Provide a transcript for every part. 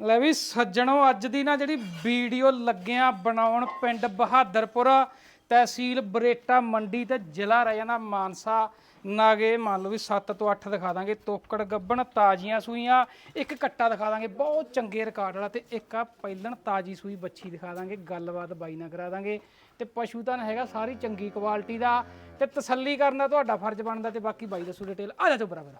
ਲੈ ਵੀ ਸੱਜਣੋ, ਅੱਜ ਦੀ ਨਾ ਜਿਹੜੀ ਵੀਡੀਓ ਲੱਗਿਆ ਬਣਾਉਣ ਪਿੰਡ ਬਹਾਦਰਪੁਰ, ਤਹਿਸੀਲ ਬਰੇਟਾ ਮੰਡੀ ਤੇ ਜ਼ਿਲ੍ਹਾ ਰਹਿਣਾ ਮਾਨਸਾ। ਨਾਗੇ ਮੰਨ ਲਓ ਵੀ 7 ਤੋਂ 8 ਦਿਖਾ ਦਾਂਗੇ, ਤੋਕੜ ਗੱਬਣ ਤਾਜ਼ੀਆਂ ਸੂਈਆਂ, ਇੱਕ ਕੱਟਾ ਦਿਖਾ ਦਾਂਗੇ, ਬਹੁਤ ਚੰਗੇ ਰਿਕਾਰਡ ਵਾਲਾ ਤੇ ਇੱਕ ਆ ਪਹਿਲਣ ਤਾਜ਼ੀ ਸੂਈ ਬੱਚੀ ਦਿਖਾ ਦਾਂਗੇ, ਗੱਲਬਾਤ ਬਾਈ ਨਾਲ ਕਰਾ ਦਾਂਗੇ। ਤੇ ਪਸ਼ੂ ਤਾਂ ਹੈਗਾ, ਸਾਰੀ ਚੰਗੀ ਕੁਆਲਿਟੀ ਦਾ ਤੇ ਤਸੱਲੀ ਕਰਨਾ ਤੁਹਾਡਾ ਫਰਜ਼ ਬਣਦਾ ਤੇ ਬਾਕੀ ਬਾਈ ਦੱਸੋ ਡਿਟੇਲ ਆ ਜਾ ਚੋ ਬਰਾਬਰ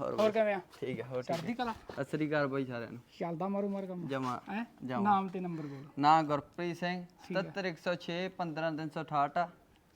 ਹੋਰ ਹੋਰ ਕਿਵੇਂ ਆ? ਠੀਕ ਹੈ ਹੋਰ ਠੀਕ ਚੜ੍ਹਦੀ ਕਲਾ? ਸਤਿ ਸ੍ਰੀ ਅਕਾਲ ਬਾਈ ਸਾਰਿਆਂ ਨੂੰ। ਚੱਲਦਾ ਮਾਰੂ ਮਾਰ ਕੰਮ। ਜਮਾ ਹੈ? ਜਾਓ। ਨਾਮ ਤੇ ਨੰਬਰ ਬੋਲ। ਨਾਂ ਗੁਰਪ੍ਰੀਤ ਸਿੰਘ 70106 15368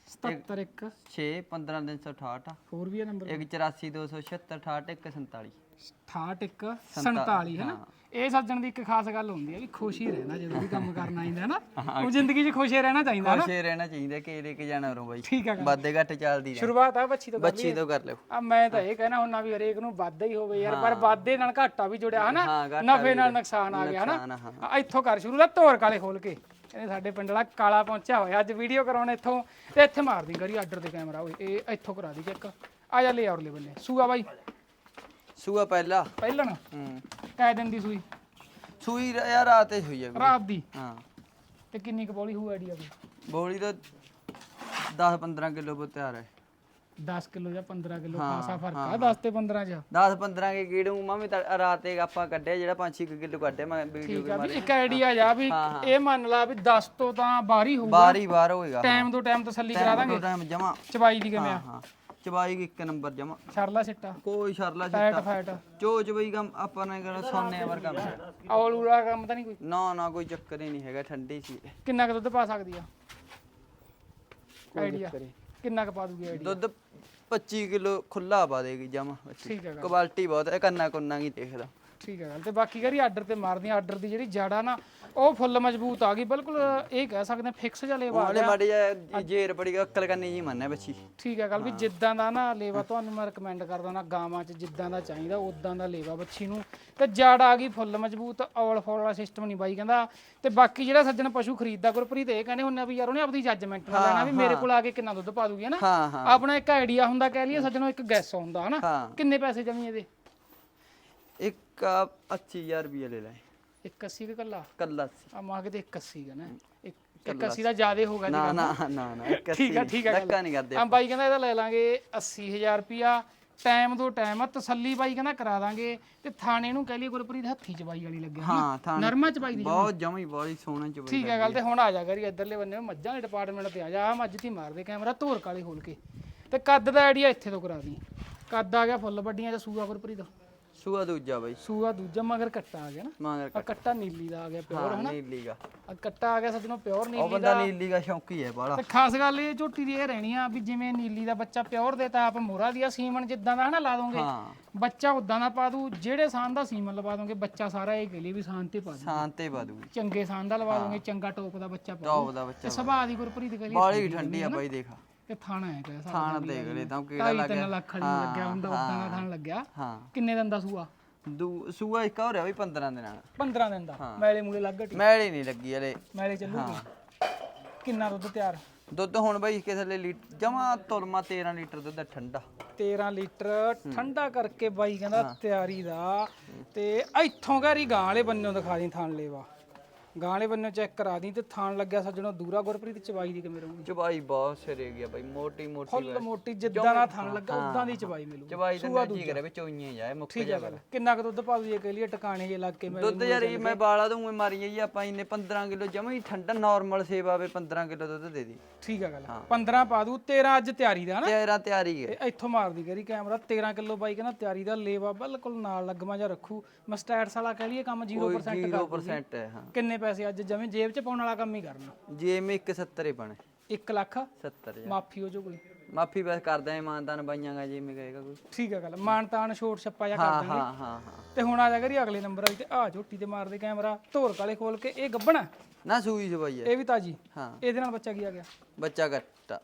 77 ਇੱਕ 6 15368 ਹੋਰ ਵੀ ਆ ਨੰਬਰ? 144276 147 68 ਇੱਕ 47 ਹੈ ਨਾ? ਇਹ ਸੱਜਣ ਦੀ ਇੱਕ ਖਾਸ ਗੱਲ ਹੁੰਦੀ ਹੈ ਵੀ ਖੁਸ਼ ਹੀ ਰਹਿਣਾ ਜਦੋਂ ਵੀ ਕੰਮ ਕਰਨਾ ਆਇੰਦਾ ਹੈ ਨਾ ਉਹ ਜ਼ਿੰਦਗੀ 'ਚ ਖੁਸ਼ ਹੀ ਰਹਿਣਾ ਚਾਹੀਦਾ ਨਾ। ਖੁਸ਼ੇ ਰਹਿਣਾ ਚਾਹੀਦਾ ਕਿ ਲੈ ਕੇ ਜਾਣਾ ਰੋ ਬਾਈ। ਠੀਕ ਆ ਗੱਲ। ਵਾਦੇ ਘੱਟ ਚੱਲਦੀ ਰਹਿ। ਸ਼ੁਰੂਆਤ ਆ ਬੱਚੀ ਤੋਂ ਬੱਚੀ ਤੋਂ ਕਰ ਲਿਓ। ਆ ਮੈਂ ਤਾਂ ਇਹ ਕਹਿਣਾ ਹੁੰਨਾ ਵੀ ਹਰੇਕ ਨੂੰ ਵਾਧਾ ਹੀ ਹੋਵੇ ਯਾਰ ਪਰ ਵਾਧੇ ਨਾਲ ਘਾਟਾ ਵੀ ਜੁੜਿਆ ਹਨਾ। ਹਾਂ, ਘਾਟਾ ਨਫੇ ਨਾਲ ਨੁਕਸਾਨ ਆ ਗਿਆ ਨੁਕਸਾਨ, ਹਨਾ ਹਾਂ। ਆ, ਇੱਥੋਂ ਕਰ ਸ਼ੁਰੂ ਦਾ ਧੋਰ ਕਾਲੇ ਖੋਲ ਕੇ। ਇਹ ਸਾਡੇ ਪਿੰਡ ਵਾਲਾ ਕਾਲਾ ਪਹੁੰਚਿਆ ਹੋਇਆ। ਅੱਜ ਵੀਡੀਓ ਕਰਾਉਣ ਇੱਥੋਂ ਤੇ ਇੱਥੇ ਮਾਰ ਦੀ ਕਰੀ ਆਰਡਰ ਤੇ ਕੈਮਰਾ ਓਏ। ਇਹ ਇੱਥੋਂ ਕਰਾ ਦੀ ਚੈੱਕ ਆ ਜਾ ਲੈ ਔਰਲੇ ਬੰਨੇ। ਸੂਆ ਬਾਈ। ਸੂਆ ਪਹਿਲਾ। ਪਹਿਲਣ। ਹੂੰ। ਕਾਇ ਦਿਨ ਦੀ ਸੂਈ। ਸੂਈ ਰ- ਯਾਰ ਰਾਤੇ ਹੋਈ ਹੈ ਵੀਰੇ। ਰਾਤ ਦੀ? ਹਾਂ। ਤੇ ਕਿੰਨੀ ਕੁ ਬੋਲੀ ਹੋਊ ਆਈਡੀਆ ਕੋਈ? ਬੋਲੀ ਤਾਂ 10 15 ਕਿਲੋ ਬੋ ਤਿਆਰ ਹੈ 10 ਕਿਲੋ ਜਾਂ 15 ਕਿਲੋ ਖਾਸਾ ਫ਼ਰਕ ਆ 10 ਤੇ 15 ਚ। 10 15 ਕੇ ਕੀੜੂ ਮਾਮੇ ਤਾਂ ਰਾਤੇ ਆਪਾਂ ਕੱਢਿਆ ਜਿਹੜਾ 5 6 ਕਿਲੋ ਕੱਢਿਆ ਮੈਂ ਵੀਡੀਓ ਠੀਕ ਆ ਵੀ ਇੱਕ ਆਈਡੀਆ ਜਾ ਵੀ ਇਹ ਮੰਨ ਲਾ ਵੀ 10 ਤੋਂ ਤਾਂ ਬਾਹਰ ਹੀ ਹੋਊਗਾ। ਬਾਰੀ ਬਾਰ ਹੋਏਗਾ ਟਾਈਮ ਤੋਂ ਟਾਈਮ ਤਸੱਲੀ ਕਰਾ ਦਾਂਗੇ। ਟਾਈਮ ਜਮਾ। ਚਬਾਈ ਦੀ ਕਿਵੇਂ ਆ? ਹਾਂ। ਚਬਾਈ ਇੱਕ ਨੰਬਰ ਜਮਾ। ਛੜਲਾ ਸਿੱਟਾ। ਕੋਈ ਸ਼ਰਲਾ ਫੈਟ ਛਿੱਟਾ ਫੈਟ। ਚੋਚ ਬਈ ਕੰਮ ਆਪਾਂ ਨੇ ਕਰਨਾ ਸੋਨੇ ਵਰ ਕੰਮ। ਔਲੂਲਾ ਕੰਮ ਤਾਂ ਨਹੀਂ ਕੋਈ? ਨਾ ਨਾ ਕੋਈ ਚੱਕਰ ਹੀ ਨਹੀਂ ਹੈਗਾ ਠੰਡੀ ਸੀ। ਕਿੰਨਾ ਕੁ ਦੁੱਧ ਪਾ ਸਕਦੀ ਆ? ਆਈਡੀਆ। ਕਿੰਨਾ ਕੁ ਪਾ ਦੂਗੀ ਆਈਡੀਆ? ਦੁੱਧ 25 ਕਿਲੋ ਖੁੱਲਾ ਪਾ ਦੇਗੀ ਜਮਾ। ਠੀਕ ਹੈ ਗੱਲ। ਕੁਆਲਿਟੀ ਬਹੁਤ ਹੈ ਕੰਨਾ ਕੁੰਨਾ ਕੀ ਦੇਖਦਾ। ਠੀਕ ਹੈ ਗੱਲ। ਤੇ ਬਾਕੀ ਕਰੀ ਆਰਡਰ ਤੇ ਮਾਰਦੀ ਆਰਡਰ ਦੀ ਜਿਹੜੀ ਜੜਾ ਨਾ ਉਹ ਫੁੱਲ ਮਜ਼ਬੂਤ ਆ ਗਈ ਬਿਲਕੁਲ ਇਹ ਕਹਿ ਸਕਦੇ ਫਿਕਸ ਜਿਹਾ ਲੇਵਾ ਆ ਮਾੜੇ ਗਿਆ। ਮਾੜੇ ਜਿਹਾ ਜੇਰ ਬੜੀ ਅਕਲ ਕਰਨੀ ਜੀ ਮੰਨਿਆ ਬੱਚੀ। ਠੀਕ ਹੈ ਗੱਲ ਵੀ ਜਿੱਦਾਂ ਦਾ ਨਾ ਲੇਵਾ ਤੁਹਾਨੂੰ ਮੈਂ ਰეკਮੈਂਡ ਕਰਦਾ ਨਾ ਗਾਵਾਂ 'ਚ ਜਿੱਦਾਂ ਦਾ ਚਾਹੀਦਾ ਉਦਾਂ ਦਾ ਲੇਵਾ ਬੱਚੀ ਨੂੰ। ਤੇ ਜੜ ਆ ਗਈ ਫੁੱਲ ਮਜ਼ਬੂਤ ਔਲ ਫੌਲ ਵਾਲਾ ਸਿਸਟਮ ਨਹੀਂ ਬਾਈ ਕਹਿੰਦਾ। ਤੇ ਬਾਕੀ ਜਿਹੜਾ ਸੱਜਣ ਪਸ਼ੂ ਖਰੀਦਦਾ ਗੁਰਪ੍ਰੀਤ ਇਹ ਕਹਿੰਦੇ ਹੁੰਦੇ ਆ ਵੀ ਯਾਰ ਉਹਨੇ ਆਪਣੀ ਜੱਜਮੈਂਟ ਨਾਲ ਲੈਣਾ ਵੀ ਮੇਰੇ ਕੋਲ ਆ ਕੇ ਕਿੰਨਾ ਦੁੱਧ ਪਾ ਦੂਗੀ ਨਾ? ਹਾਂ ਹਾਂ। ਆਪਣਾ ਇੱਕ ਆਈਡੀਆ ਹੁੰਦਾ ਕਹਿ ਲਈਏ ਸੱਜਣੋਂ ਇੱਕ ਗੈਸ ਹੁੰਦਾ ਹਨਾ ਹਾਂ। ਕਿੰਨੇ ਪੈਸੇ ਜਮੀ ਇਹਦੇ? ਇੱਕ ਆ 28000 ਰੁਪਏ ਲੈ ਲੈ। 81 ਦੇ ਕੱਲਾ ਕੱਲਾ ਸੀ ਆ ਮਾਂ ਕਿਤੇ 81 ਦਾ ਨਾ। ਇੱਕ 81 ਦਾ ਜ਼ਿਆਦੇ ਹੋਗਾ ਨਾ ਨਾ ਨਾ ਨਾ ਇੱਕ ਠੀਕ ਆ ਠੀਕ ਆ ਗੱਲ। ਧੱਕਾ ਨਹੀਂ ਕਰਦੇ ਆ ਬਾਈ ਕਹਿੰਦਾ ਇਹਦਾ ਲੈ ਲਾਂਗੇ 80000 ਰੁਪਿਆ ਟਾਈਮ ਤੋਂ ਟਾਈਮ ਆ ਤਸੱਲੀ ਬਾਈ ਕਹਿੰਦਾ ਕਰਾ ਦਾਂਗੇ। ਤੇ ਥਾਣੇ ਨੂੰ ਕਹਿ ਲਈ ਗੁਰਪ੍ਰੀਤ ਹੱਥੀ ਚਬਾਈ ਵਾਲੀ ਲੱਗਿਆ ਹਾਂ ਥਾਂ ਨਰਮਾ ਚਬਾਈ ਦੀ ਬਹੁਤ ਜਮੀ। ਬਹੁਤ ਸੋਹਣਾ ਚ ਬਈ ਠੀਕ ਹੈ ਗੱਲ ਤੇ ਹੁਣ ਆ ਜਾ ਕਰੀ ਇੱਧਰਲੇ ਬੰਨੇ ਮੱਝਾਂ ਦੇ ਡਿਪਾਰਟਮੈਂਟ ਤੇ ਆ ਜਾ। ਆ ਮੱਝ ਦੀ ਮਾਰਦੇ ਕੈਮਰਾ ਧੋਰ ਕਾਲੇ ਖੋਲ ਕੇ। ਤੇ ਕੱਦ ਦਾ ਆਈਡੀਆ ਇੱਥੇ ਤੋਂ ਕਰਾ ਦੀ। ਕੱਦ ਆ ਗਿਆ ਫੁੱਲ ਵੱਡੀਆਂ ਜਾਂ ਸੂਆ ਗੁਰਪ੍ਰੀਤ। ਸੂਆ ਦੂਜਾ ਬਈ। ਸੂਆ ਦੂਜਾ ਮਗਰ ਕੱਟਾ ਆ ਗਿਆ ਨਾ। ਮਾਂਗਰ ਆ ਕੱਟਾ। ਨੀਲੀ ਦਾ ਆ ਗਿਆ ਪਿਓਰ ਹਾਂ ਨੀਲੀ ਗਾ ਆ ਕੱਟਾ ਆ ਗਿਆ ਸੱਜਣੋ ਪਿਓਰ ਉਹ ਨੀਲੀ ਬੰਦਾ ਨੀਲੀ ਦਾ ਸ਼ੌਂਕੀ ਹੈ ਬਾਲਾ ਤੇ ਖਾਸ ਗੱਲ ਇਹ ਝੋਟੀ ਦੀ ਇਹ ਰਹਿਣੀ ਆ ਵੀ ਜਿਵੇਂ ਨੀਲੀ ਦਾ ਬੱਚਾ ਪਿਓਰ ਦੇ ਤਾਂ ਆਪ ਮੋਹਰਾ ਦੀ ਸੀਮਨ ਜਿੱਦਾਂ ਦਾ ਹਨਾ ਲਾ ਦੋਗੇ। ਹਾਂ। ਬੱਚਾ ਉਦਾਂ ਦਾ ਪਾ ਦੂ ਜਿਹੜੇ ਸਾਨ ਦਾ ਸੀਮਨ ਲਵਾ ਦੋਗੇ ਬੱਚਾ ਸਾਰਾ ਇਹ ਲਈ ਵੀ ਸਾਨ ਤੇ ਪਾ ਦੂ। ਸ਼ਾਂਤੇ ਬਾਦੂ ਚੰਗੇ ਸਾਨ ਦਾ ਲਵਾ ਦੋਗੇ ਚੰਗਾ ਟੋਪ ਦਾ ਬੱਚਾ ਪਾ ਦੂ। ਟੌਪ ਦਾ ਤੇ ਬੱਚਾ ਸੁਭਾਅ ਦੀ ਗੁਰਪ੍ਰੀਤ ਕਰੀ ਬਾਲੀ ਠੰਡੀ ਆ ਬਾਈ ਦੇਖ। ਤੇ ਥਾਣਾ ਹੈ ਕਿਹਾ ਥਾਣ ਦੇਖ ਲੈ ਤਾਂ ਕਿਹੜਾ ਲੱਗਿਆ ਤਿੰਨ ਲੱਖ ਵਾਲੀ ਨੂੰ ਲੱਗਿਆ ਹੁੰਦਾ ਉਦਾਂ ਦਾ ਥਾਣ ਲੱਗਿਆ। ਹਾਂ। ਕਿੰਨੇ ਦਿਨ ਦਾ ਸੂਆ? ਦੂ ਸੂਆ ਇੱਕ ਹੋ ਰਿਹਾ ਵੀ 15 ਦਿਨਾਂ ਨਾਲ 15 ਦਿਨ ਦਾ? ਮੈਲੇ ਮੂਲੇ ਲੱਗ ਟੀ ਮੈਲ ਨਹੀਂ ਲੱਗੀ ਹਲੇ। ਮੈਲੇ ਚੱਲੂਗੀ? ਕਿੰਨਾ ਦੁੱਧ ਤਿਆਰ? ਦੁੱਧ ਹੁਣ ਬਾਈ ਕਿਸੇ ਲੀਟਰ ਜਮਾ ਤੁਲਮਾ 13 ਲੀਟਰ ਦੁੱਧ ਠੰਡਾ। 13 ਲੀਟਰ ਠੰਡਾ ਕਰਕੇ ਬਾਈ ਕਹਿੰਦਾ ਤਿਆਰੀ ਦਾ। ਤੇ ਇੱਥੋਂ ਘਰੀ ਗਾਂ ਵਾਲੇ ਬੰਨੋਂ ਦਿਖਾ ਦੀ ਥਾਣ ਲੇਵਾ ਗਾਂ ਵਾਲੇ ਬੰਨੋਂ ਚੈੱਕ ਕਰਾ ਦੀ ਤੇ ਥਾਣ ਲੱਗਿਆ ਸੱਜਣੋਂ ਦੂਰਾ ਗੁਰਪ੍ਰੀਤ ਚਵਾਈ ਦੀ ਕਿਵੇਂ ਰਹੂਗੀ? ਚਬਾਈ ਬਹੁਤ ਸਿਰੇ ਗਿਆ ਬਾਈ ਮੋਟੀ ਮੋਟੀ ਫੁੱਲ ਮੋਟੀ ਜਿੱਦਾਂ ਦਾ ਥਾਣ ਲੱਗਾ ਉਦਾਂ ਦੀ ਚਵਾਈ ਮਿਲੂਗੀ। ਚਬਾਈ ਤਾਂ ਜੀ ਕਰੇ ਵਿੱਚ ਉਈਆਂ ਜਾਏ ਮੁੱਕ ਠੀਕ ਹੈ ਗੱਲ ਕਿੰਨਾ ਕੁ ਦੁੱਧ ਪਾਉ ਜੇ ਕਹਿ ਲਈਏ ਟਿਕਾਣੇ ਜੇ ਲੱਗ ਕੇ ਮੈਂ ਦੁੱਧ ਯਾਰ ਇਹ ਮੈਂ ਬਾਲਾ ਦੂੰਗੇ ਮਾਰੀ ਜੀ ਆਪਾਂ ਇੰਨੇ 15 ਕਿਲੋ ਜਮਾ ਹੀ ਠੰਡਾ ਨਾਰਮਲ ਸੇਵਾ ਵੇ 15 ਕਿਲੋ ਦੁੱਧ ਦੇ ਦੀ। ਠੀਕ ਹੈ ਗੱਲ 15 ਪਾ ਦੂ 13 ਅੱਜ ਤਿਆਰੀ ਦਾ ਨਾ ਤੇਰਾ ਤਿਆਰੀ ਹੈ ਤੇ ਇੱਥੋਂ ਮਾਰਦੀ ਕਰੀ ਕੈਮਰਾ 13 ਕਿਲੋ ਬਾਈ ਕਹਿੰਦਾ ਤਿਆਰੀ ਦਾ ਲੇਵਾ ਬਿਲਕੁਲ ਨਾਲ ਲੱਗਮਾ ਜਾਂ ਰੱਖੂ। ਮਸਟੈਟਸ ਵਾਲਾ ਕਹਿ ਲਈਏ ਕੰਮ 0% 0% ਹੈ ਹਾਂ। ਕਿੰਨੇ ਪੈਸੇ ਅੱਜ ਜਵੇਂ ਜੇਬ 'ਚ ਪਾਉਣ ਵਾਲਾ ਕੰਮ ਹੀ ਕਰਨਾ। ਜੇ ਮੈਂ 170 ਹੀ ਬਣੇ 1 ਲੱਖ? 70 ਜਾਂ ਮਾਫੀ ਹੋ ਜੋ ਕੋਈ। ਮਾਫੀ ਬਸ ਕਰਦਾ ਇਮਾਨਦਾਨ ਬਾਈਆਂ ਗਾ ਜੇ ਮੈਂ ਕਹੇਗਾ ਕੋਈ। ਠੀਕ ਹੈ ਗੱਲ। ਮਾਨਤਾਨ ਛੋਟ ਛੱਪਾ ਜਾਂ ਕਰ ਹਾਂ ਦਾਂਗੇ ਹਾਂ ਹਾਂ ਹਾਂ। ਤੇ ਹੁਣ ਆ ਜਾ ਕਰੀ ਅਗਲੇ ਨੰਬਰ ਵਾਲੀ ਤੇ ਆ ਝੋਟੀ ਤੇ ਮਾਰਦੇ ਕੈਮਰਾ। ਧੋਰ ਕਾਲੇ ਖੋਲ ਕੇ ਇਹ ਗੱਬਣਾ ਨਾ ਸੂਈ ਸਵਾਈ ਹੈ। ਇਹ ਵੀ ਤਾਜੀ? ਹਾਂ। ਇਹਦੇ ਨਾਲ ਬੱਚਾ ਕੀ ਆ ਗਿਆ? ਬੱਚਾ ਕੱਟਾ।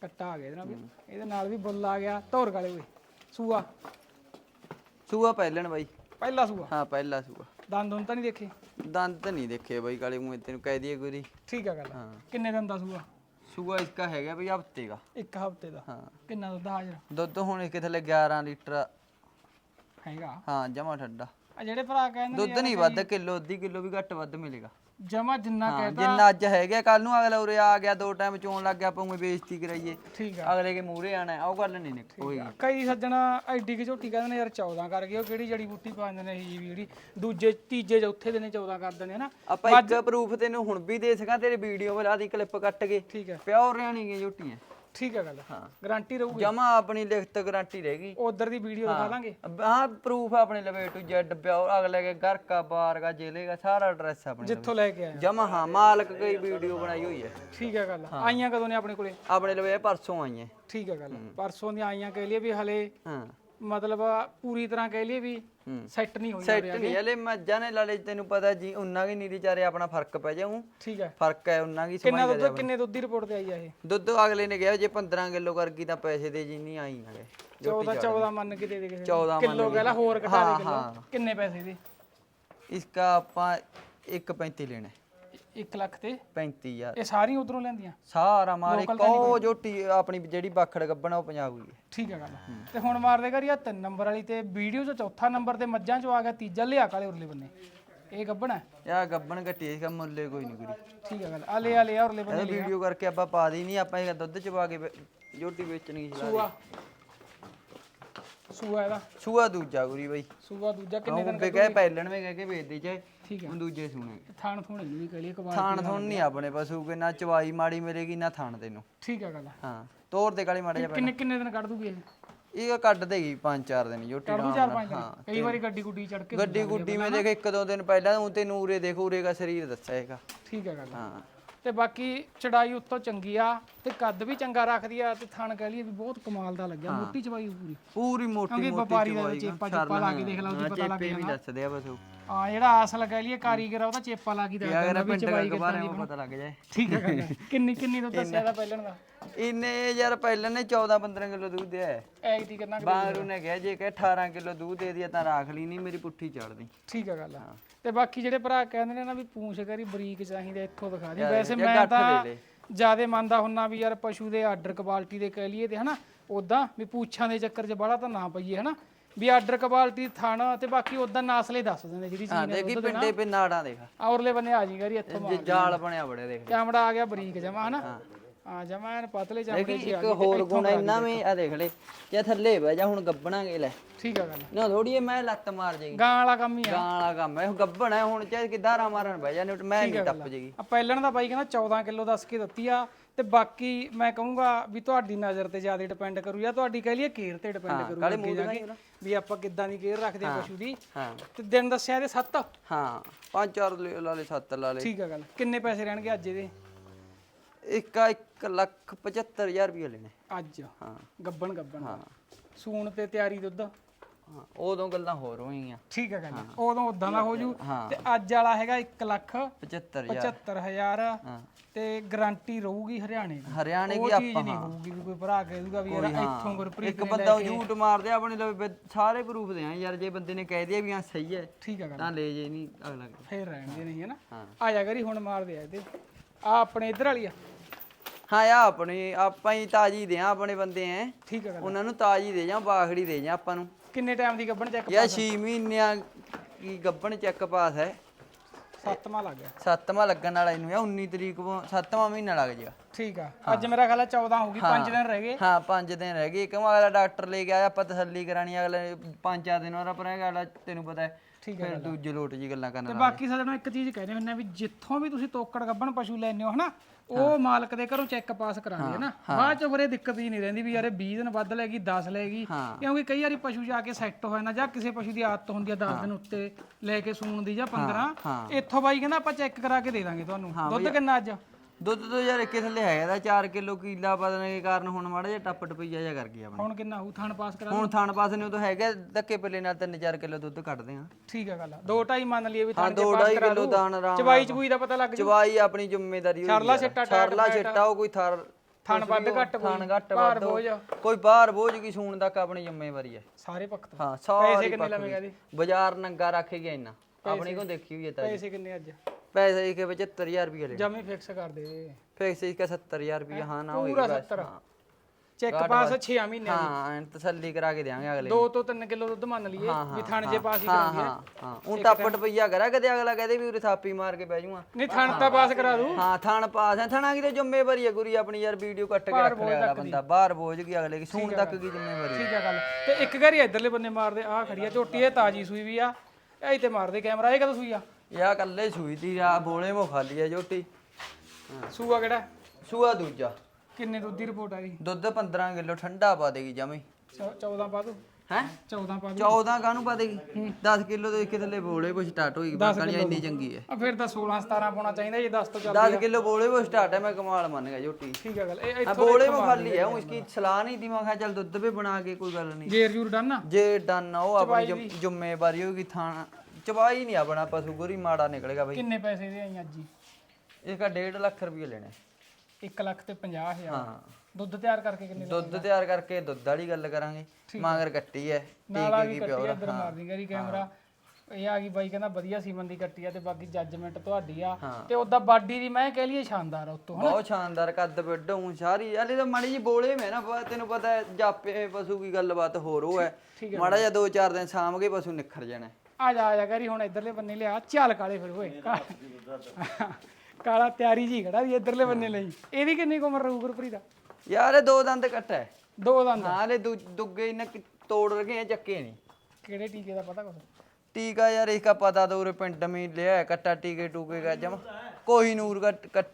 ਕੱਟਾ ਆ ਗਿਆ ਇਹਦੇ ਨਾਲ ਵੀ। ਇਹਦੇ ਨਾਲ ਵੀ ਬੁੱਲ ਆ ਗਿਆ। ਧੋਰ ਕਾਲੇ ਓਏ। ਸੂਆ। ਸੂਆ ਪਹਿਲਣ ਬਾਈ। ਪਹਿਲਾ ਸੂਆ। ਹਾਂ ਪਹਿਲਾ ਸੂਆ। ਦੰਦ ਦੁੰਦ ਤਾਂ ਨਹੀਂ ਦੇਖੇ? ਦੰਦ ਤਾਂ ਨਹੀਂ ਦੇਖੇ ਬਾਈ ਕਾਲੇ ਮੂੰਹ ਤੈਨੂੰ ਕਹਿ ਦਈਏ ਗੁਰੀ ਠੀਕ ਹੈ ਗੱਲ ਹਾਂ। ਕਿੰਨੇ ਦਿਨ ਦਾ ਸੂਆ? ਸੂਆ ਇਸਕਾ ਹੈਗਾ ਬਈ ਹਫ਼ਤੇ ਦਾ। ਇੱਕ ਹਫ਼ਤੇ ਦਾ। ਹਾਂ। ਕਿੰਨਾ ਦੁੱਧ ਹਾਜ਼ਰ ਦੁੱਧ ਹੁਣ ਇੱਕ ਥੱਲੇ 11 ਲੀਟਰ। ਹੈਗਾ। ਹਾਂ ਜਮਾ ਠੰਡਾ। ਆ ਜਿਹੜੇ ਭਰਾ ਕਹਿੰਦੇ ਦੁੱਧ ਨਹੀਂ ਵੱਧ ਕਿਲੋ ਅੱਧੀ ਕਿਲੋ ਵੀ ਘੱਟ ਵੱਧ ਮਿਲੇਗਾ। ਜਮਾ ਜਿੰਨਾ ਹਾਂ ਕਹਿਤਾ। ਜਿੰਨਾ ਅੱਜ ਹੈਗਾ ਕੱਲ ਨੂੰ ਅਗਲਾ ਉਰੇ ਆ ਗਿਆ ਦੋ ਟਾਈਮ ਚੋਣ ਲੱਗ ਗਿਆ ਆਪਾਂ ਉਵੇਂ ਬੇਇੱਜ਼ਤੀ ਕਰਾਈਏ। ਠੀਕ ਆ। ਅਗਲੇ ਕੇ ਮੂਹਰੇ ਆਣਾ ਹੈ, ਉਹ ਗੱਲ ਨਹੀਂ ਨਿਕ ਹੋਏਗੀ ਕਈ ਸੱਜਣਾ ਐਡੀ ਕਿ ਝੋਟੀ ਕਹਿੰਦੇ ਨੇ ਯਾਰ 14 ਕਰ ਗਏ ਉਹ ਕਿਹੜੀ ਜੜੀ ਬੂਟੀ ਪਾ ਦਿੰਦੇ ਨੇ ਇਹ ਜਿਹੜੀ ਦੂਜੇ ਤੀਜੇ ਚੌਥੇ ਦਿਨੇ 14 ਕਰ ਦਿੰਦੇ ਹਨਾ ਆਪਾਂ ਇੱਕ ਪ੍ਰੂਫ ਤੈਨੂੰ ਹੁਣ ਵੀ ਦੇ ਸਕਾਂ ਤੇਰੀ ਵੀਡੀਓ ਬਣਾ ਦੀ ਕਲਿੱਪ ਕੱਟ ਕੇ। ਠੀਕ ਹੈ ਪਿਓਰ ਰਿਆਣੀ ਗੇ ਝੋਟੀਆਂ। ਠੀਕ ਹੈ ਗੱਲ। ਗਾਰੰਟੀ ਰਹੂਗੀ। ਜਮਾ ਆਪਣੀ ਲਿਖਤ ਗਾਰੰਟੀ ਰਹੇਗੀ ਉਧਰ ਦੀ ਵੀਡੀਓ ਦਿਖਾ ਦਾਂਗੇ। ਹਾਂ ਪ੍ਰੂਫ ਆਪਣੇ ਲਵੇ ਟੂ ਜ਼ੈਡ ਪਿਓਰ ਅਗਲੇ ਕੇ ਘਰ ਕਾ ਬਾਹਰ ਕਾ ਜ਼ਿਲ੍ਹੇ ਕਾ ਸਾਰਾ ਐਡਰੈਸ ਆਪਣੇ ਜਿੱਥੋਂ ਲੈ ਕੇ ਆਇਆ। ਜਮਾ ਹਾਂ ਮਾਲਕ ਕਈ ਵੀਡੀਓ ਬਣਾਈ ਹੋਈ ਹੈ। ਠੀਕ ਹੈ ਗੱਲ। ਆਈਆਂ ਕਦੋਂ ਨੇ ਆਪਣੇ ਕੋਲੇ? ਆਪਣੇ ਲਵੇ ਪਰਸੋਂ ਆਈਆਂ। ਠੀਕ ਹੈ ਗੱਲ। ਪਰਸੋਂ ਦੀਆਂ ਆਈਆਂ ਕਹਿ ਲਈਏ ਵੀ ਹਲੇ ਹਾਂ। ਮਤਲਬ ਪੂਰੀ ਤਰ੍ਹਾਂ ਕਹਿ ਲਈਏ ਵੀ। ਸੈੱਟ ਨਹੀਂ ਹੋਈ ਸੈੱਟ ਨਹੀਂ ਹਲੇ ਮੱਝਾਂ ਨੇ ਲਾਲੇ ਤੈਨੂੰ ਪਤਾ ਜੀ ਉਹਨਾਂ ਕੀ ਨੀਰੀ ਚਾਰੇ ਆਪਣਾ ਫ਼ਰਕ ਪੈ ਜਾਊ। ਠੀਕ ਹੈ। ਫ਼ਰਕ ਹੈ ਉਹਨਾਂ ਕੀ ਕਿੰਨਾ ਦੁੱਧ ਕਿੰਨੇ ਦੁੱਧ ਦੀ ਰਿਪੋਰਟ ਤੇ ਆਈ ਆ ਇਹ? ਦੁੱਧ ਅਗਲੇ ਨੇ ਕਿਹਾ ਜੇ 15 ਕਿਲੋ ਕਰ ਗਈ ਤਾਂ ਪੈਸੇ ਦੇ ਜੀ ਨਹੀਂ ਆਈ ਨਾਲੇ। 14 14 ਮੰਨ ਕੇ ਦੇ ਦੇ ਕਿਸੇ 14 ਕਿਲੋ ਕਹਿ ਲਾ ਹੋਰ ਘਟਾ ਦੇ ਕਿਲੋ। ਕਿੰਨੇ ਪੈਸੇ ਦੇ? ਇਸਕਾ ਆਪਾਂ 1.35 ਲੈਣਾ। 1 ਲੱਖ ਤੇ 35000 ਇਹ ਸਾਰੀਆਂ ਉਧਰੋਂ ਲੈਂਦੀਆਂ? ਸਾਰਾ ਮਾਰੇ ਕੋ ਜੋਟੀ ਆਪਣੀ ਜਿਹੜੀ ਬਾਖੜ ਗੱਬਣਾ ਉਹ ਪੰਜਾਬ ਦੀ ਹੈ। ਠੀਕ ਹੈ ਗੱਲ। ਤੇ ਹੁਣ ਮਾਰਦੇ ਕਰੀ ਆ ਤਿੰਨ ਨੰਬਰ ਵਾਲੀ ਤੇ ਵੀਡੀਓ 'ਚ ਚੌਥਾ ਨੰਬਰ ਤੇ ਮੱਝਾਂ 'ਚ ਆ ਗਿਆ ਤੀਜਾ ਲਿਆ ਕਾਲੇ ਉਰਲੇ ਬੰਨੇ। ਇਹ ਗੱਬਣਾ ਯਾ ਗੱਬਣ ਘਟੀ ਇਸਕਾ ਮੁੱਲੇ ਕੋਈ ਨਹੀਂ ਕੁੜੀ ਠੀਕ ਹੈ ਗੱਲ। ਆ ਲਿਆ ਲਿਆ ਉਰਲੇ ਬੰਨੇ ਇਹ ਵੀਡੀਓ ਕਰਕੇ ਆਪਾਂ ਪਾ ਦੀ ਨਹੀਂ ਆਪਾਂ ਇਹ ਦੁੱਧ ਚ ਪਾ ਕੇ ਵੇ- ਜੋਟੀ ਵੇਚਣੀ ਸੀ ਸੂਆ। ਸੂਆ ਇਹਦਾ। ਸੂਆ ਦੂਜਾ ਗੁਰੀ ਬਈ। ਸੂਆ ਦੂਜਾ ਕਿੰਨੇ ਉਹ ਵੀ ਕਹੇ ਪਹਿਲਣ ਵਿੱਚ ਕਹਿ ਕੇ ਵੇਚਦੇ ਚਾਹੇ ਠੀਕ ਹੈ ਹੁਣ ਦੂਜੇ ਸੁਣੇ। ਥਾਣ ਥੂਣ ਕਹਿ ਲਈ ਕਬਾੜ ਥਾਣ ਥੁਣ ਨਹੀਂ ਆਪਣੇ ਪਸ਼ੂ ਕੇ ਨਾ ਚਵਾਈ ਮਾੜੀ ਮਿਲੇਗੀ ਨਾ ਥਾਣ ਤੈਨੂੰ। ਠੀਕ ਹੈ ਗੱਲ ਹਾਂ ਤੋਰ ਦੇ ਕਾਲੀ ਮਾੜਾ ਜਿਹਾ ਕਿੰਨੇ ਕਿੰਨੇ ਦਿਨ ਕੱਢ ਦੂਗੀ ਇਹ? ਇਹ ਕੱਢ ਦੇਗੀ ਪੰਜ ਚਾਰ ਦਿਨ ਜੋਟੀ ਕੱਢ ਦੂ ਦਿਨ? ਕਈ ਵਾਰੀ ਗੱਡੀ ਗੁੱਡੀ ਚੜ ਕੇ ਗੱਡੀ ਗੁੱਡੀ ਮੈਂ ਦੇਖ ਇੱਕ ਦੋ ਦਿਨ ਪਹਿਲਾਂ ਉਹ ਤੈਨੂੰ ਉਰੇ ਦੇਖ ਉਰੇ ਦਾ ਸਰੀਰ ਦੱਸੇਗਾ ਠੀਕ ਹੈ ਗੱਲ ਹਾਂ। ਤੇ ਬਾਕੀ ਚੜਾਈ ਉੱਤੋਂ ਚੰਗੀ ਆ ਤੇ ਕੱਦ ਵੀ ਚੰਗਾ ਰੱਖਦੀ ਆ ਤੇ ਥਣ ਕਹਿ ਲਈਏ ਵੀ ਬਹੁਤ ਕਮਾਲ ਦਾ ਲੱਗਿਆ ਮੋਟੀ ਚਵਾਈ ਪੂਰੀ। ਪੂਰੀ ਮੋਟੀ ਕਿਉਂਕਿ ਮੋਟੀ ਵਪਾਰੀ ਦਾ ਚਵਾਈ ਚੇਪਾ ਚੇਪਾ ਲਾ ਕੇ ਦੇਖ ਲਾ ਉਹਦੀ ਪਤਾ ਲੱਗ ਚੇਪੇ ਵੀ ਦੱਸਦੇ ਆ ਬਸ ਉਹ। ਆ ਜਿਹੜਾ ਅਸਲ ਕਹਿ ਲਈਏ ਕਾਰੀਗਰ ਆ ਉਹਦਾ ਚੇਪਾ ਲਾ ਕੇ ਦੱਸਦਾ ਅਗਰ ਵੀ ਪਿੰਡ ਚਵਾਈ ਕਿੱਦਾਂ ਦੀ ਪਤਾ ਲੱਗ ਜਾਏ। ਠੀਕ ਹੈ ਗੱਲ ਕਿੰਨੀ ਕਿੰਨੀ ਤੋਂ ਦੱਸਿਆ ਦਾ ਪਹਿਲਣ ਦਾ? ਇੰਨੇ ਯਾਰ ਪਹਿਲਾਂ ਨੇ 14 15 ਕਿਲੋ ਦੁੱਧ ਦਿਆ ਹੈ। ਕਿੰਨਾ ਕੁ- ਬਾਹਰੂ ਨੇ ਕਿਹਾ ਜੇ ਕਿ 18 ਕਿਲੋ ਦੁੱਧ ਦੇ ਦਿਆ ਤਾਂ ਰਾਖ ਲਈ ਨਹੀਂ ਮੇਰੀ ਪੁੱਠੀ ਚੜਦੀ ਠੀਕ ਹੈ ਗੱਲ ਤੇ ਬਾਕੀ ਜਿਹੜੇ ਭਰਾ ਕਹਿੰਦੇ ਨੇ ਨਾ ਵੀ ਪੂੰਛ ਕਰੀ ਬਰੀਕ ਚਾਹੀਦਾ ਇੱਥੋਂ ਦਿਖਾ ਦੀ। ਵੈਸੇ ਮੈਂ ਤਾਂ। ਜਿਆਦੇ ਮੰਨਦਾ ਹੁੰਨਾ ਵੀ ਯਾਰ ਪਸ਼ੂ ਦੇ ਆਰਡਰ ਕੁਆਲਿਟੀ ਦੇ ਕਹਿ ਲਈਏ ਤੇ ਹਨਾ ਉਦਾਂ ਵੀ ਪੂਛਾਂ ਦੇ ਚੱਕਰ 'ਚ ਬੜਾ ਤਾਂ ਨਾ ਪਈਏ ਹਨਾ। ਵੀ ਆਰਡਰ ਕੁਆਲਿਟੀ ਥਾਣਾ ਤੇ ਬਾਕੀ ਉਦਾਂ ਨਾਸਲੇ ਦੱਸ ਦਿੰਦੇ ਜਿਹੜੀ ਚੀਜ਼ ਨੇ ਦੇਖੀ ਪਿੰਡੇ ਪੇ ਨਾੜਾਂ ਦੇਖ। ਔਰਲੇ ਬੰਨੇ ਆ ਜੀ ਕਰੀ ਇੱਥੋਂ ਜਾਲ ਬਣਿਆ ਬੜੇ ਦੇਖ ਕੈਮਰਾ ਆ ਗਿਆ ਬਰੀਕ ਜਮਾ ਹਨਾ। ਆ ਜਮਾ ਐਨ ਪਤਲੇ ਦੇਖੀ ਚਾਮੜੇ ਚ ਇੱਕ ਹੋਰ ਗੁਣ ਇੰਨਾ ਵੀ ਆ ਦੇਖ ਲੈ ਜੇ ਥੱਲੇ ਬਹਿ ਜਾ ਹੁਣ ਗੱਬਣਾਂਗੇ ਲੈ। ਠੀਕ ਆ ਗੱਲ ਨਾ ਥੋੜੀ ਮੈਂ ਲੱਤ ਮਾਰ ਜਾਏਗੀ ਗਾਂ ਵਾਲਾ ਕੰਮ ਹੀ ਆ। ਗਾਂ ਵਾਲਾ ਕੰਮ ਹੈ ਉਹ ਗੱਬਣ ਹੈ ਹੁਣ ਚਾਹੇ ਕਿਦਾਰਾ ਮਾਰਨ ਬਹਿ ਜਾ ਮੈਂ ਨਹੀਂ ਟੱਪ ਜਾਏਗੀ ਆ ਪਹਿਲਣ ਦਾ ਬਾਈ ਕਹਿੰਦਾ 14 ਕਿਲੋ ਦੱਸ ਕੇ ਦਿੱਤੀ ਆ ਤੇ ਬਾਕੀ ਮੈਂ ਕਹੂੰਗਾ ਵੀ ਤੁਹਾਡੀ ਨਜ਼ਰ ਤੇ ਜ਼ਿਆਦਾ ਡਿਪੈਂਡ ਕਰੂ ਜਾਂ ਤੁਹਾਡੀ ਕਹਿ ਲਈਏ ਕੇਅਰ ਤੇ ਡਿਪੈਂਡ ਕਰੂ ਅੱਗੇ ਜਾ ਕੇ ਵੀ ਆਪਾਂ ਕਿੱਦਾਂ ਦੀ ਕੇਅਰ ਰੱਖਦੇ ਆ ਪਸ਼ੂ ਦੀ। ਹਾਂ। ਤੇ ਦਿਨ ਦੱਸਿਆ ਇਹਦੇ 7 ਹਾਂ ਪੰਜ ਚਾਰ ਲੈ ਲਾ ਲੈ ਸੱਤ ਲਾ ਲੈ। ਠੀਕ ਆ ਗੱਲ ਕਿੰਨੇ ਪੈਸੇ ਰਹਿਣਗੇ ਅੱਜ ਇਹਦੇ? ਇੱਕ ਆ 1 ਲੱਖ 75000 ਰੁਪਏ ਲੈਣੇ। ਅੱਜ? ਹਾਂ। ਗੱਬਣ ਗੱਬਣ ਹਾਂ। ਸੂਣ ਤੇ ਤਿਆਰੀ ਦੁੱਧ? ਹਾਂ ਉਦੋਂ ਗੱਲਾਂ ਹੋਰ ਹੋਈਆਂ। ਠੀਕ ਆ ਗੱਲ ਉਦੋਂ ਉਦਾਂ ਦਾ ਹੋ ਜੂ ਹਾਂ। ਤੇ ਅੱਜ ਵਾਲਾ ਹੈਗਾ 1 ਲੱਖ 75000 75000 ਹਾਂ। ਤੇ ਗਾਰੰਟੀ ਰਹੂਗੀ ਹਰਿਆਣੇ ਦੀ। ਹਰਿਆਣੇ ਕੀ ਚੀਜ਼ ਨਹੀਂ ਹੋਊਗੀ ਵੀ ਕੋਈ ਭਰਾ ਕਹਿ ਦੂਗਾ ਵੀ ਯਾਰ ਇੱਥੋਂ ਗੁਰਪ੍ਰੀਤ ਇੱਕ ਬੰਦਾ ਝੂਠ ਮਾਰਦੇ ਆਪਣੇ ਲਵੇ ਸਾਰੇ ਪ੍ਰੂਫ ਦੇ ਆ ਯਾਰ ਜੇ ਬੰਦੇ ਨੇ ਕਹਿ ਦਿਆ ਵੀ ਹਾਂ ਸਹੀ ਹੈ ਠੀਕ ਗੱਲ। ਤਾਂ ਲੈ ਜੇ ਨਹੀਂ ਅਗਲਾ ਫੇਰ ਰਹਿਣਗੇ ਨਹੀਂ ਹੈ ਨਾ। ਹਾਂ। ਆ ਜਾ ਕਰੀ ਹੁਣ ਮਾਰਦੇ ਆ ਇਹਦੇ। ਆ ਆਪਣੇ ਇਧਰ ਵਾਲੀ ਆ। ਹਾਂ ਆ ਆਪਣੀ ਆਪਾਂ ਹੀ ਤਾਜੀ ਦੇ ਆ ਆਪਣੇ ਬੰਦੇ ਐ। ਠੀਕ ਗੱਲ ਉਹਨਾਂ ਨੂੰ ਤਾਜੀ ਦੇ ਜਾ ਬਾਖੜੀ ਦੇ ਜਾ ਆਪਾਂ ਨੂੰ। ਕਿੰਨੇ ਟਾਈਮ ਦੀ ਗੱਬਣ ਚੈੱਕ ਯਾ 6 ਮਹੀਨਿਆਂ ਕੀ ਗੱਬਣ ਚੈੱਕ ਪਾਸ ਹੈ। ਸੱਤਵਾਂ ਲੱਗ ਗਿਆ। ਸੱਤਵਾਂ ਲੱਗਣ ਵਾਲਾ ਇਹਨੂੰ ਆ 19 ਤਰੀਕ ਨੂੰ ਸੱਤਵਾਂ ਮਹੀਨਾ ਲੱਗ ਜਾਏਗਾ। ਠੀਕ ਆ। ਅੱਜ ਮੇਰਾ ਖਿਆਲ ਹੈ 14 ਹੋ ਗਈ 5 ਦਿਨ ਰਹਿ ਗਏ। ਹਾਂ 5 ਦਿਨ ਰਹਿ ਗਏ। ਕਿਉਂ ਅਗਲਾ ਡਾਕਟਰ ਲੈ ਗਿਆ ਆਪਾਂ ਤਸੱਲੀ ਕਰਾਣੀ ਅਗਲੇ 5-4 ਦਿਨ ਹੋਰ ਪਰ ਅਗਲਾ ਤੈਨੂੰ ਪਤਾ ਹੈ ਠੀਕ ਫਿਰ ਦੂਜੇ ਲੋਟ ਜੀ ਗੱਲਾਂ ਕਰਨ ਤੇ ਬਾਕੀ ਸਾਡਾ ਇੱਕ ਚੀਜ਼ ਕਹਿੰਦੇ ਹੁੰਦੇ ਆ ਵੀ ਜਿੱਥੋਂ ਵੀ ਤੁਸੀਂ ਤੋਕੜ ਗੱਬਣ ਪਸ਼ੂ ਲੈਣੇ ਹੋ ਹਨਾ ਉਹ ਮਾਲਕ ਦੇ ਘਰੋਂ ਚੈੱਕ ਪਾਸ ਕਰਾਉਂਦੇ ਹੈ ਨਾ। ਬਾਅਦ ਚ ਬਰੇ ਦਿੱਕਤ ਹੀ ਨਹੀਂ ਰਹਿੰਦੀ ਵੀ ਯਾਰ ਇਹ 20 ਦਿਨ ਵੱਧ ਲੈਗੀ 10 ਲੈਗੀ ਹਾਂ। ਕਿਉਂਕਿ ਕਈ ਵਾਰੀ ਪਸ਼ੂ ਜਾ ਕੇ ਸੈੱਟ ਹੋਇਆ ਨਾ ਜਾਂ ਕਿਸੇ ਪਸ਼ੂ ਦੀ ਆਦਤ ਹੁੰਦੀ ਆ 10 ਦਿਨ ਉੱਤੇ ਲੈ ਕੇ ਸੂਣ ਦੀ ਜਾਂ 15 ਹਾਂ। ਇੱਥੋਂ ਬਾਈ ਕਹਿੰਦਾ ਆਪਾਂ ਚੈੱਕ ਕਰਾ ਕੇ ਦੇ ਦਾਂਗੇ ਤੁਹਾਨੂੰ। ਦੁੱਧ ਕਿੰਨਾ ਅੱਜ? ਦੁੱਧ ਤੋਂ ਯਾਰ ਇੱਕੇ ਥੱਲੇ ਹੈਗਾ ਦਾ 4 ਕਿਲੋ ਕੀਲਾ ਬਦਲਣ ਦੇ ਕਾਰਨ ਹੁਣ ਮਾੜਾ ਜਿਹਾ ਟੱਪ ਟਪਈਆ ਜਿਹਾ ਕਰ ਗਿਆ ਆਪਣੇ। ਹੁਣ ਕਿੰਨਾ ਹੋਊ ਥਣ ਪਾਸ ਕਰਾ ਹੁਣ ਥਾਣ ਪਾਸ ਨੇ ਉਹ ਤਾਂ ਹੈਗਾ ਧੱਕੇ ਪੱਲੇ ਨਾਲ 3-4 ਕਿਲੋ ਦੁੱਧ ਕੱਢਦੇ ਆ। ਠੀਕ ਹੈ ਗੱਲ ਦੋ ਢਾਈ ਮੰਨ ਲਈਏ ਵੀ ਹਾਂ ਥਣ 2.5 ਕਿਲੋ ਦਾਣ ਆਰਾਮ ਚਵਾਈ ਚਬੂਈ ਦਾ ਪਤਾ ਲੱਗ ਜੂ। ਚਵਾਈ ਆਪਣੀ ਜ਼ਿੰਮੇਵਾਰੀ ਹੋਈ ਛਰਲਾ ਛਿੱਟਾ ਛਰਲਾ ਛਿੱਟਾ ਉਹ ਕੋਈ ਥਰ ਥਣ ਵੱਧ ਘੱਟ ਕੋਈ ਥਾਣ ਘੱਟ ਭਾਰ ਵੱਧ ਬੋਝ। ਕੋਈ ਬਾਹਰ ਬੋਝ ਕੀ ਸੂਣ ਤੱਕ ਆਪਣੀ ਜ਼ਿੰਮੇਵਾਰੀ ਹੈ ਸਾਰੇ ਪੱਖ ਤੋਂ। ਹਾਂ ਪੈਸੇ ਸਾਰੀ ਕਿੰਨੇ ਲਵੇਗਾ ਬਾਜ਼ਾਰ ਨੰਗਾ ਰੱਖ ਗਿਆ ਇੰਨਾ। ਆਪਣੀ ਕੋ ਦੇਖੀ ਹੋਈ ਹੈ ਤਾਂ ਪੈਸੇ ਕਿੰਨੇ ਅੱਜ? ਪੈਸੇ ਕੇ 75000 ਰੁਪਏ ਲੈ। ਜਮੀ ਫਿਕਸ ਕਰ ਦੇ। ਫਿਕਸ ਇਸਕਾ 70000 ਰੁਪਏ ਹਾਂ? ਨਾ ਪੂਰਾ ਹੋਏਗਾ 70 ਚੈੱਕ ਪਾਸ 6 ਮਹੀਨੇ ਹਾਂ ਐਨ ਤਸੱਲੀ ਕਰਾ ਕੇ ਦਿਆਂਗੇ ਅਗਲੇ 2 ਤੋਂ 3 ਕਿਲੋ ਦੁੱਧ ਮੰਨ ਲਈਏ ਵੀ ਥਣ ਜੇ ਪਾਸ ਹੀ ਹਾਂ ਕਰਾਂਗੇ ਹਾਂ। ਹਾਂ ਉਹ ਟੱਪਟ ਪਈਆ ਕਰਾ ਕਦੇ ਅਗਲਾ ਕਹਦੇ ਵੀ ਉਰੇ ਥਾਪੀ ਮਾਰ ਕੇ ਬਹਿ ਜਾਊਗਾ ਨਹੀਂ ਥਣ ਤਾਂ ਪਾਸ ਕਰਾ ਦੂ ਹਾਂ ਥਾਣ ਪਾਸ ਹੈ ਥਾਣਾ ਕੀ ਤੇ ਜ਼ਿੰਮੇਵਾਰੀ ਹੈ ਗੁਰੀ ਆਪਣੀ ਯਾਰ ਵੀਡੀਓ ਕੱਟ ਕੇ ਰੱਖ ਲਿਆ ਅਗਲਾ ਬੰਦਾ ਬਾਹਰ ਬੋਝ ਗਈ ਅਗਲੇ ਕੀ ਸੂਣ ਤੱਕ ਕੀ ਜ਼ਿੰਮੇਵਾਰੀ ਠੀਕ ਆ ਗੱਲ। ਤੇ ਇੱਕ ਘਰੀ ਇਧਰਲੇ ਬੰਨੇ ਮਾਰਦੇ ਆ ਖੜੀ ਆ ਝੋਟੀ ਇਹ ਤਾਜੀ ਸੂਈ ਵੀ ਆ ਇਹ ਤੇ ਮਾਰਦੇ ਕੈਮਰਾ ਇਹ ਕਦੋਂ ਸੂਈ ਆ? ਯਾ ਕੱਲੇ ਸੂਈ ਦੀ ਆ ਬੋਲੇ ਮੋ ਖਾਲੀ ਹੈ ਝੋਟੀ। ਸੂਆ ਕਿਹੜਾ? ਸੂਆ ਦੂਜਾ। ਕਿੰਨੇ ਦੁੱਧ ਦੀ ਰਿਪੋਰਟ ਆ ਜੀ ਦੁੱਧ 15 ਕਿਲੋ ਠੰਡਾ ਪਾ ਦੇਗੀ ਜਮੀ। 14 ਪਾ ਦੂ ਹੈ? 14 ਪਾ ਦੂ 14 ਕਾਹਨੂੰ ਪਾ ਦੇਗੀ? 10 ਕਿਲੋ ਤੋਂ ਇੱਕ ਥੱਲੇ ਬੋਲੇ ਕੋ ਸਟਾਰਟ ਹੋਈ ਬਾਕਾਲੀ ਇੰਨੀ ਚੰਗੀ ਹੈ ਆ ਫਿਰ ਤਾਂ 16 17 ਪਾਉਣਾ ਚਾਹੀਦਾ ਜੇ 10 ਤੋਂ ਚੱਲ 10 ਕਿਲੋ ਬੋਲੇ ਕੋ ਸਟਾਰਟ ਹੈ ਮੈਂ ਕਮਾਲ ਮੰਨ ਗਿਆ ਝੋਟੀ। ਠੀਕ ਆ ਗੱਲ ਇਹ ਆ ਇੱਥੋਂ ਬੋਲੇ ਮੋ ਖਾਲੀ ਹੈ ਉਹ ਇਸकी ਸਲਾਹ ਨਹੀਂ ਦੀ ਮੈਂ ਕਿਹਾ ਚੱਲ ਦੁੱਧ ਵੀ ਬਣਾ ਕੇ ਕੋਈ ਗੱਲ ਨਹੀਂ। ਜੇਰ ਜੂਰ ਡਨ ਨਾ ਜੇ ਡਨ ਉਹ ਆਪਣੀ ਜ਼ਿੰਮ- ਜ਼ਿੰਮੇਵਾਰੀ ਹੋਗੀ ਥਾਂ ਚਬਾਈ ਨਹੀਂ ਆਪਣਾ ਪਸ਼ੂ ਗੁਰੀ ਮਾੜਾ ਨਿਕਲੇਗਾ ਬਈ। ਕਿੰਨੇ ਪੈਸੇ ਦੇ ਆਈ ਅੱਜ? ਜੀ ਇਹ ਕਾ 1.5 ਲੱਖ ਰੁਪਏ ਲੈਣੇ। 1 ਲੱਖ ਤੇ 50000 ਹਾਂ। ਦੁੱਧ ਤਿਆਰ ਕਰਕੇ ਕਿੰਨੇ ਦਾ? ਦੁੱਧ ਤਿਆਰ ਕਰਕੇ ਦੁੱਧ ਵਾਲੀ ਗੱਲ ਕਰਾਂਗੇ। ਮਾਂਗਰ ਕੱਟੀ ਹੈ ਨਾਲ ਕੀ ਕੱਟੀ ਇੱਧਰ ਮਾਰਦੀ ਗਰੀ ਕੈਮਰਾ। ਇਹ ਆ ਗਈ ਬਾਈ ਕਹਿੰਦਾ ਵਧੀਆ ਸੀਮਨ ਦੀ ਕੱਟੀ ਆ ਤੇ ਬਾਕੀ ਜੱਜਮੈਂਟ ਤੁਹਾਡੀ ਆ। ਤੇ ਉਹਦਾ ਬਾਡੀ ਦੀ ਮੈਂ ਕਹਿ ਲਈਏ ਸ਼ਾਨਦਾਰ ਆ ਉੱਤੋਂ ਹਨਾ? ਬਹੁਤ ਸ਼ਾਨਦਾਰ ਕੱਦ ਹੂੰ ਸਾਰੀ। ਹਲੇ ਤਾਂ ਮਾੜੀ ਜੀ ਬੋਲੇ ਮੈਂ ਨਾ ਤੈਨੂੰ ਪਤਾ ਹੈ ਜਾਪੇ ਪਸ਼ੂ ਕੀ ਗੱਲਬਾਤ ਹੋਰ ਉਹ ਹੈ। ਮਾੜਾ ਜਿਹਾ ਦੋ ਚਾਰ ਦਿਨ ਸਾਂਭ ਕੇ ਪਸ਼ੂ ਨਿਖਰ ਜਾਣਾ। ਹੈ। ਆ ਜਾ ਆ ਜਾ ਕਰੀ ਹੁਣ ਇਧਰਲੇ ਬੰਨੇ ਲਿਆ ਚੱਲ ਕਾਲੇ ਫਿਰ ਓਏ ਕਾ- ਕਾਲਾ ਤਿਆਰੀ ਜੀ ਖੜਾ ਵੀ ਇਧਰਲੇ ਬੰਨੇ ਲਈ ਇਹਦੀ ਕਿੰਨੀ ਕੁ ਉਮਰ ਰਹੂ ਗੁਰਪ੍ਰੀਤ ਦਾ ਯਾਰ ਇਹ ਦੋ ਦੰਦ ਕੱਟ ਹੈ ਦੋ ਦੰਦ ਹਾਂ ਹਲੇ ਦੂ- ਦੁੱਗੇ ਇਹਨਾਂ ਕਿ ਤੋੜ ਰਗੇ ਆ ਚੱਕੇ ਨਹੀਂ ਕਿਹੜੇ ਟੀਕੇ ਦਾ ਪਤਾ ਕੁਛ टीका यार इसका पता तो उरे पिंड में ही लिया है कट्टा टीके टूके का जमा कोई नूर का कट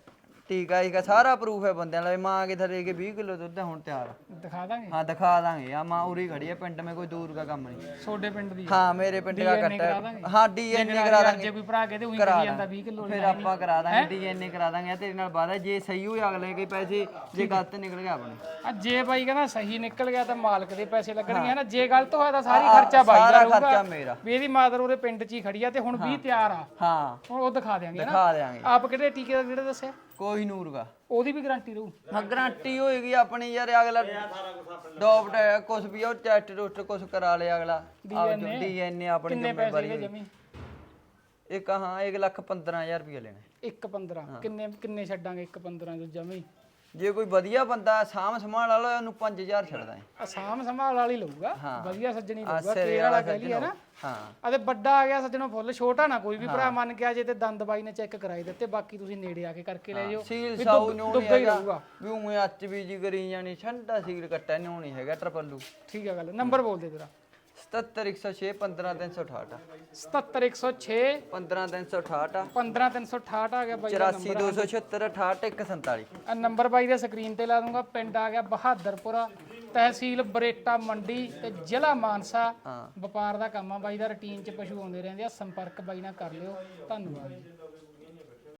ਟੀਕਾ ਹੀਗਾ ਸਾਰਾ ਪ੍ਰੂਫ ਹੈ ਬੰਦਿਆਂ ਲਈ ਮਾਂ ਕੇ ਥਲੇ ਕੇ 20 ਕਿਲੋ ਦੁੱਧ ਹੁਣ ਤਿਆਰ। ਆ। ਦਿਖਾ ਦਾਂਗੇ। ਹਾਂ ਦਿਖਾ ਦਾਂਗੇ। ਆ ਮਾਂ ਉਰੀ ਖੜੀ ਹੈ ਪਿੰਡ ਮੇ ਕੋਈ ਦੂਰ ਦਾ ਕੰਮ ਨਹੀਂ। ਛੋਡੇ ਪਿੰਡ ਦੀ ਹਾਂ। ਮੇਰੇ ਪਿੰਡ ਦਾ ਕੱਟਾ ਹਾਂ। ਡੀਐਨਏ ਕਰਾ ਦਾਂਗੇ। ਜੇ ਕੋਈ ਭਰਾ ਕਹੇ ਤੇ ਉਹੀ ਜਾਂਦਾ 20 ਕਿਲੋ ਫਿਰ ਆਪਾਂ ਕਰਾ ਦਾਂਗੇ ਡੀਐਨਏ ਕਰਾ ਦਾਂਗੇ। ਤੇਰੇ ਨਾਲ ਵਾਦਾ ਜੇ ਸਹੀ ਹੋਇਆ ਅਗਲੇ ਕੇ ਪੈਸੇ ਜੇ ਗਲਤ ਨਿਕਲ ਗਿਆ ਆਪਣੇ। ਆ ਜੇ ਬਾਈ ਕਹਿੰਦਾ ਸਹੀ ਨਿਕਲ ਗਿਆ ਤਾਂ ਮਾਲਕ ਦੇ ਪੈਸੇ ਲੱਗਣਗੇ ਹਨਾ ਜੇ ਗਲਤ ਹੋਇਆ ਤਾਂ ਸਾਰੀ ਖਰਚਾ ਬਾਈ ਦਾ ਸਾਰਾ ਖਰਚਾ ਮੇਰਾ। ਵੀ ਇਹਦੀ ਮਾਦਰ ਉਹਦੇ ਪਿੰਡ 'ਚ ਹੀ ਖੜੀ ਆ ਤੇ ਹੁਣ 20 ਤਿਆਰ ਆ। ਹਾਂ। ਹੁਣ ਉਹ ਦਿਖਾ ਦਿਆਂਗੇ ਦਿਖਾ ਦਿਆਂਗੇ। ਆਪ ਕਿਹੜੇ ਟੀਕੇ ਦਾ ਕਿਹੜਾ ਦੱਸਿਆ? ਕੋਈ ਨੂਰ ਦਾ ਉਹਦੀ ਵੀ ਗਾਰੰਟੀ ਰਹੂ। ਹਾਂ ਗਰੰਟੀ ਹੋਏਗੀ ਆਪਣੀ ਯਾਰ ਅਗਲਾ ਡੋਪਟ ਕੁਝ ਵੀ ਉਹ ਟੈਸਟ ਟੂਸਟ ਕੁਝ ਕਰਾ ਲਿਆ ਅਗਲਾ। ਡੀਐਨਏ ਆਪਣੀ ਕਿੰਨੇ ਪੈਸੇ ਜ਼ਿੰਮੇਵਾਰੀ ਜਮੀ? ਇਹ ਕਹਾਂ 1 ਲੱਖ 15000 ਰੁਪਏ ਲੈਣੇ। 1 15 ਕਿੰਨੇ ਕਿੰਨੇ ਛੱਡਾਂਗੇ 1 15 ਜੋ ਜਮੀ? ਜੇ ਕੋਈ ਵਧੀਆ ਬੰਦਾ ਸਾਮ ਸੰਭਾਲ ਵਾਲਾ ਉਹਨੂੰ 5000 ਛੱਡਦਾ ਹੈ। ਆਸਾਮ ਸੰਭਾਲ ਵਾਲੀ ਲਊਗਾ। ਵਧੀਆ ਸੱਜਣੀ ਲਊਗਾ ਸਿਰੇ ਕੇਰ ਵਾਲਾ ਕਹਿ ਨਾ। ਹਾਂ। ਅਤੇ ਵੱਡਾ ਆ ਗਿਆ ਸੱਜਣੋ ਫੁੱਲ ਛੋਟਾ ਨਾ ਕੋਈ ਵੀ ਭਰਾ ਮੰਨ ਕੇ ਆ ਜੇ ਤੇ ਦੰਦ ਬਾਈ ਨੇ ਚੈੱਕ ਕਰਾਈ ਦਿੱਤੇ ਬਾਕੀ ਤੁਸੀਂ ਨੇੜੇ ਆ ਕੇ ਕਰਕੇ ਲੈ ਜਾਓ ਸੀਲ ਸਾਊ ਨੂੰ ਨਹੀਂ ਹੀ ਹੈਗਾ। ਰਹੂਗਾ। ਵੀ ਉਵੇਂ ਅੱਚ ਵੀ ਜੀ ਕਰੀ ਜਾਣੀ ਠੰਡਾ ਸੀਲ ਕੱਟਾ ਨਹੀਂ ਹੈਗਾ ਟਰਪਲੂ ਠੀਕ ਹੈ ਗੱਲ ਨੰਬਰ ਬੋਲ ਦੇ ਤੇਰਾ 77106 15368 77106 15368 15368 ਆ। ਗਿਆ ਬਾਈ ਦਾ 84276 147 ਆ ਨੰਬਰ। ਬਾਈ ਦੇ ਸਕਰੀਨ ਤੇ ਲਾ ਦੂੰਗਾ। ਪਿੰਡ ਆ ਗਿਆ ਬਹਾਦਰਪੁਰ ਤਹਿਸੀਲ ਬਰੇਟਾ ਮੰਡੀ ਤੇ ਜ਼ਿਲ੍ਹਾ ਮਾਨਸਾ। ਵਪਾਰ ਦਾ ਕੰਮ ਆ ਬਾਈ ਦਾ ਰੁਟੀਨ ਚ ਪਸ਼ੂ ਆਉਂਦੇ ਰਹਿੰਦੇ ਆ। ਸੰਪਰਕ ਬਾਈ ਨਾਲ ਕਰ ਲਿਓ। ਧੰਨਵਾਦ।